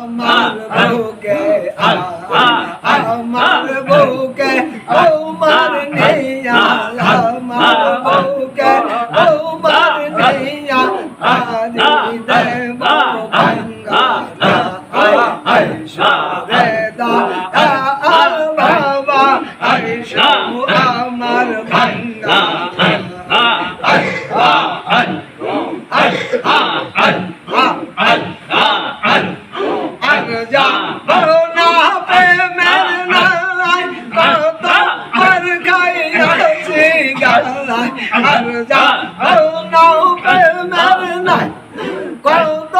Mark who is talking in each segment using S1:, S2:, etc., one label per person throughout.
S1: আমার বুকে আমার বুকে তোমার নেয়া কত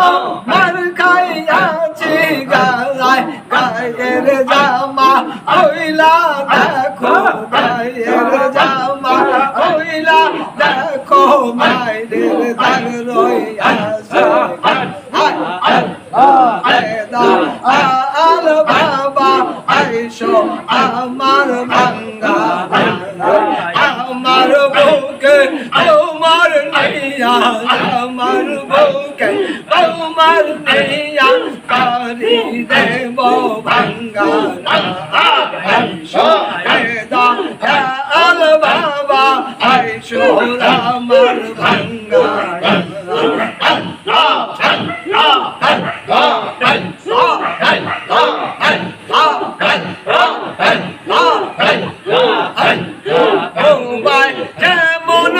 S1: মার খাইয়াছি গালাই গায়ের জামা হইলা দেখো গায়ের জামা হইলা দেখো মায়ের দাগ রইয়াছে আল বাবা আইসো আমার ভাঙ্গা আমার বুকে তোমার নেয়া কারি দেব ভাঙ্গা আল বাবা আইসো আমার ভাঙ্গা তোমায় যেমন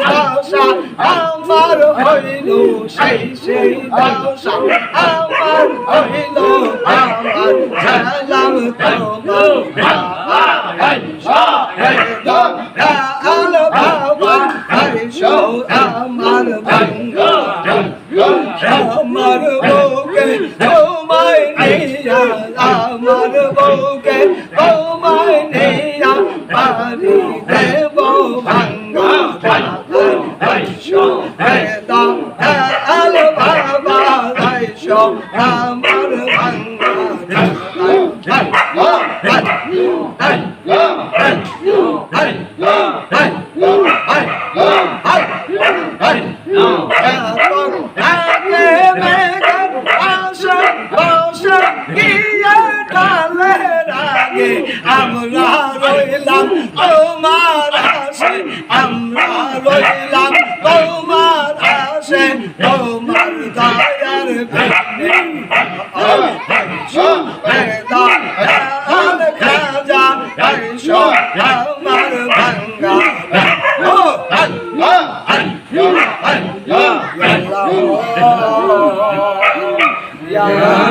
S1: দশা আমার হইল সেই সেই দশা আমার হইল আমার সালাম বাবা আইসো আমার ভাঙ্গা আমার বুকে তোমায় নিয়া আমার পারি দেব ভাঙ্গা আইসো হেদা আল বাবা আইসো আমার ভাঙ্গা আমরা রইলাম তোমার আমরা রইলাম আসে তোমার দয়ার খাজা আমার ভাঙ্গা Yeah.